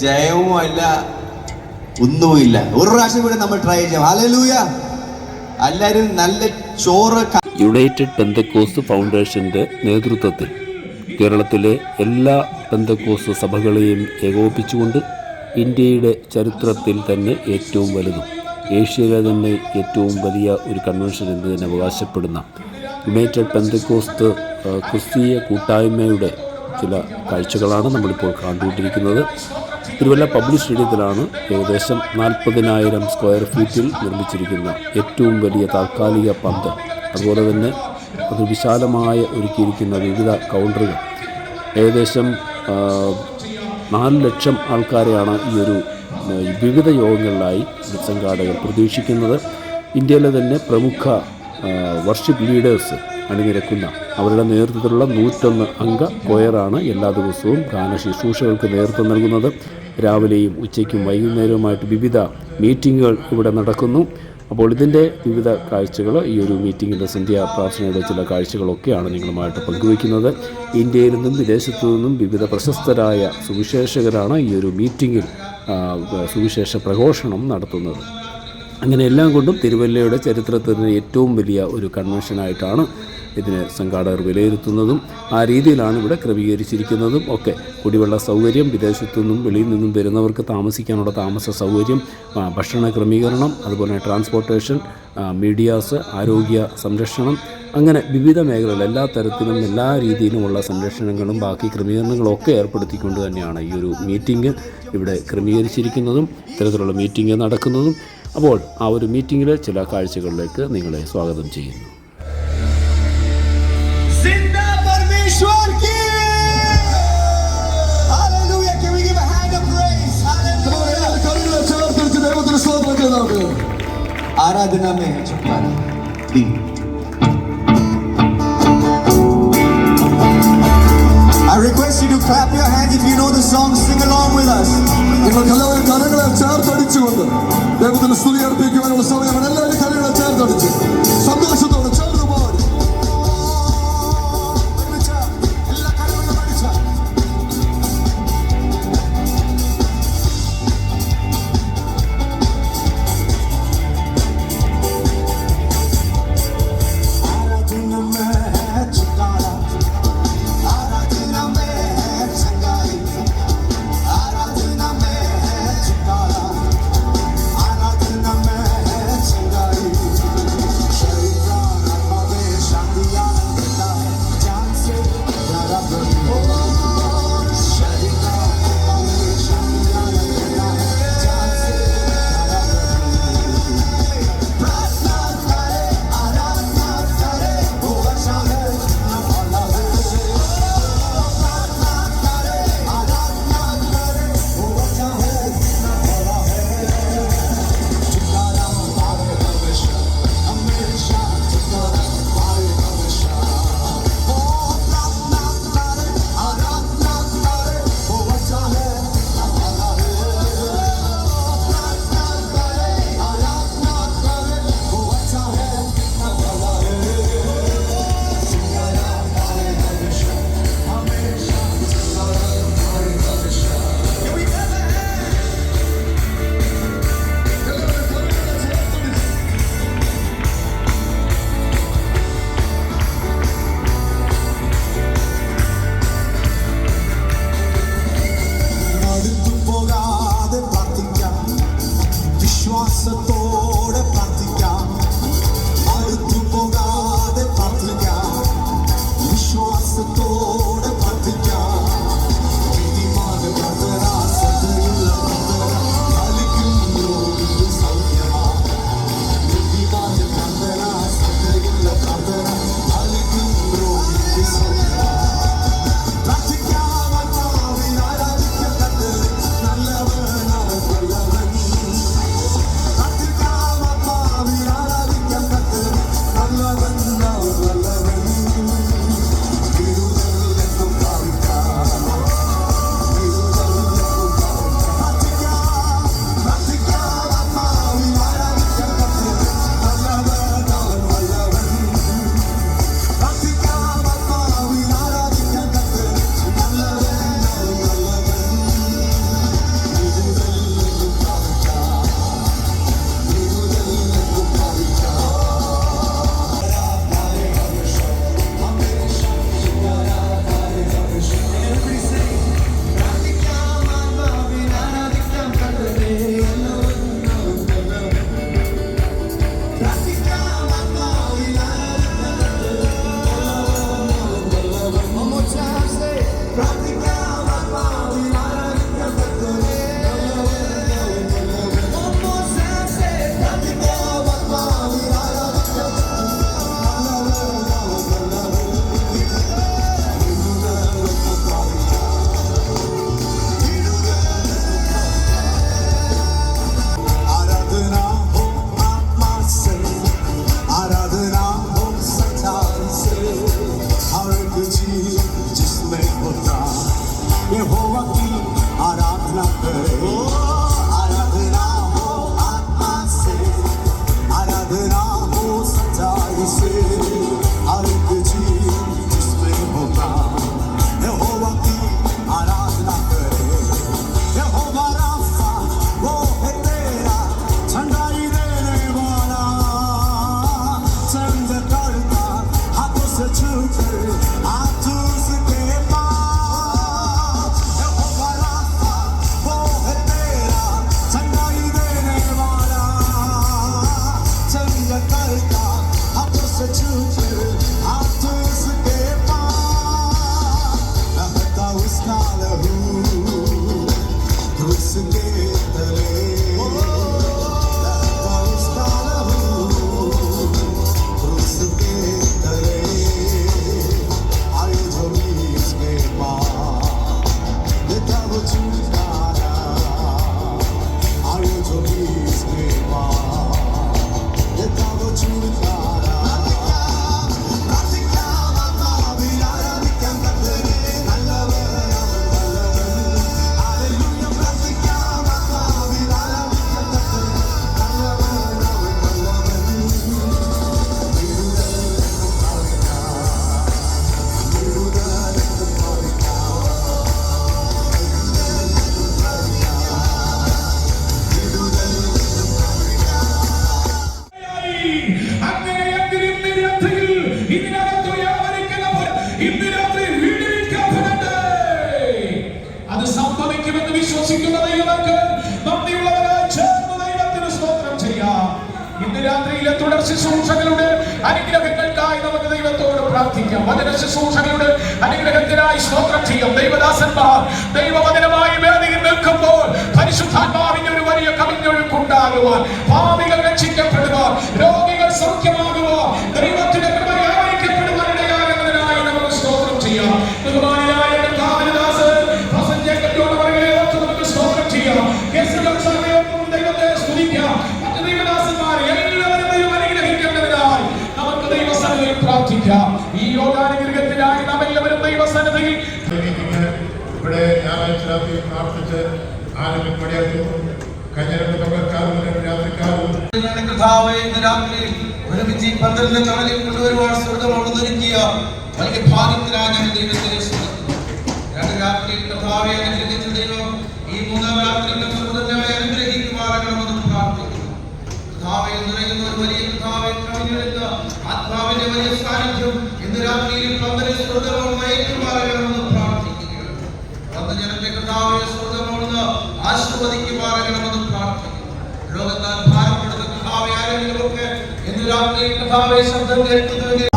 ജയവും അല്ല ഒന്നുമില്ല ഒരു പ്രാവശ്യം കൂടെ നമ്മൾ ട്രൈ ചെയ്യാം. എല്ലാവരും നല്ല ചോറ് യുണൈറ്റഡ് പെന്തക്കോസ് ഫൗണ്ടേഷന്റെ നേതൃത്വത്തിൽ കേരളത്തിലെ എല്ലാ പെന്തക്കോസ് സഭകളെയും ഏകോപിപ്പിച്ചുകൊണ്ട് ഇന്ത്യയുടെ ചരിത്രത്തിൽ തന്നെ ഏറ്റവും വലുതും ഏഷ്യയിലെ തന്നെ ഏറ്റവും വലിയ ഒരു കൺവെൻഷൻ എന്ന് തന്നെ അവകാശപ്പെടുന്ന യുണൈറ്റഡ് പെന്തക്കോസ്ത് ക്രിസ്തീയ കൂട്ടായ്മയുടെ ചില കാഴ്ചകളാണ് നമ്മളിപ്പോൾ കണ്ടുകൊണ്ടിരിക്കുന്നത്. തിരുവല്ല പബ്ലിക് സ്റ്റേഡിയത്തിലാണ് ഏകദേശം നാൽപ്പതിനായിരം സ്ക്വയർ ഫീറ്റിൽ നിർമ്മിച്ചിരിക്കുന്ന ഏറ്റവും വലിയ താൽക്കാലിക പന്ത്. അതുപോലെ തന്നെ അത് വിശാലമായ ഒരുക്കിയിരിക്കുന്ന വിവിധ കൗണ്ടറുകൾ. ഏകദേശം നാല് ലക്ഷം ആൾക്കാരെയാണ് ഈ ഒരു വിവിധ യോഗങ്ങളിലായി സംഘാടകർ പ്രതീക്ഷിക്കുന്നത്. ഇന്ത്യയിലെ തന്നെ പ്രമുഖ വർഷിപ്പ് ലീഡേഴ്സ് അണിനിരക്കുന്ന അവരുടെ നേതൃത്വത്തിലുള്ള നൂറ്റൊന്ന് അംഗ കൊയറാണ് എല്ലാ ദിവസവും ഗാന ശുശ്രൂഷകൾക്ക് നേതൃത്വം നൽകുന്നത്. രാവിലെയും ഉച്ചയ്ക്കും വൈകുന്നേരവുമായിട്ട് വിവിധ മീറ്റിങ്ങുകൾ ഇവിടെ നടക്കുന്നു. അപ്പോൾ ഇതിന്റെ വിവിധ കാഴ്ചകൾ ഈ ഒരു മീറ്റിങ്ങിന്റെ സന്ധ്യാ പ്രാർത്ഥനയുടെ ചില കാഴ്ചകളൊക്കെയാണ് നിങ്ങളുമായിട്ട് പങ്കുവയ്ക്കുന്നത്. ഇന്ത്യയിൽ നിന്നും വിദേശത്തു നിന്നും വിവിധ പ്രശസ്തരായ സുവിശേഷകരാണ് ഈ ഒരു മീറ്റിങ്ങിൽ സുവിശേഷ പ്രഘോഷണം നടത്തുന്നത്. അങ്ങനെ എല്ലാം കൊണ്ടും തിരുവല്ലയുടെ ചരിത്രത്തിന് ഏറ്റവും വലിയ ഒരു കൺവെൻഷനായിട്ടാണ് ഇതിനെ സംഘാടകർ വിലയിരുത്തുന്നതും ആ രീതിയിലാണ് ഇവിടെ ക്രമീകരിച്ചിരിക്കുന്നതും ഒക്കെ. കുടിവെള്ള സൗകര്യം വിദേശത്തു നിന്നും വെളിയിൽ നിന്നും വരുന്നവർക്ക് താമസിക്കാനുള്ള താമസ സൗകര്യം ഭക്ഷണ ക്രമീകരണം അതുപോലെ ട്രാൻസ്പോർട്ടേഷൻ മീഡിയാസ് ആരോഗ്യ സംരക്ഷണം അങ്ങനെ വിവിധ മേഖലകൾ എല്ലാ തരത്തിലും എല്ലാ രീതിയിലുമുള്ള സംരക്ഷണങ്ങളും ബാക്കി ക്രമീകരണങ്ങളും ഒക്കെ ഏർപ്പെടുത്തിക്കൊണ്ട് തന്നെയാണ് ഈ ഒരു മീറ്റിംഗ് ഇവിടെ ക്രമീകരിച്ചിരിക്കുന്നതും. ഇത്തരത്തിലുള്ള മീറ്റിംഗ് നടക്കുന്നതും അപ്പോൾ ആ ഒരു മീറ്റിങ്ങിലെ ചില കാഴ്ചകളിലേക്ക് നിങ്ങളെ സ്വാഗതം ചെയ്യുന്നു ആരാധന മേ ദീ I request you to clap your hands if you know the song, sing along with us. നിങ്ങൾക്ക് എല്ലാവരും കരങ്ങളെ ചേർത്തടിച്ചുകൊണ്ട് ദൈവത്തിന് സ്തുതി അർപ്പിക്കുവാനുള്ള സമയം എല്ലാവരും Oh. ശുശ്രൂഷകളുടെ അനുഗ്രഹങ്ങൾക്കായി നമുക്ക് ദൈവത്തോട് പ്രാർത്ഥിക്കാം. വചന ശുശ്രൂഷകളുടെ അനുഗ്രഹത്തിനായി സ്തോത്രം ചെയ്യാം. ദൈവദാസന്മാർ ദൈവവചനമായി വേദിയിൽ നിൽക്കുമ്പോൾ പരിശുദ്ധാത്മാവിന്റെ ഈ യോഗാനുഗ്രഹത്തിനായി നാം എല്ലാവരും ദൈവസന്നിധിയിൽ ക്ലിനിക്കിന് ഇവിടെ ഞായറാഴ്ച രാത്രി പ്രാർത്ഥിച്ച് ആരെങ്കിലും പണിയെടുത്തു. കഞ്ഞരണ്ട് കർത്താവേ ഇന്ന് രാത്രി ഒരുമിച്ച് ഈ പന്ത്രണ്ട് കടലിൽ കൊണ്ടുവരുവാൻ സ്വർഗം ഒരുക്കിയ വലിയ ഭാഗ്യത്തിനാണ് ഞങ്ങൾ ദൈവത്തിനെ. രണ്ട് രാത്രി കഥാവെ അനുഗ്രഹിച്ച ദൈവം ഈ മൂന്നാം രാത്രി സുഹൃത്തിനായി അനുഗ്രഹിക്കുമാറാകണമെന്ന് പ്രാർത്ഥിക്കുന്നു. കർത്താവെ നിറയുന്ന ഒരു വലിയ കഥാവെ കവിഞ്ഞെടുക്കുക ആത്മാവിന്റെ വലിയ സാന്നിധ്യം यहाँ पे शब्द व्यक्त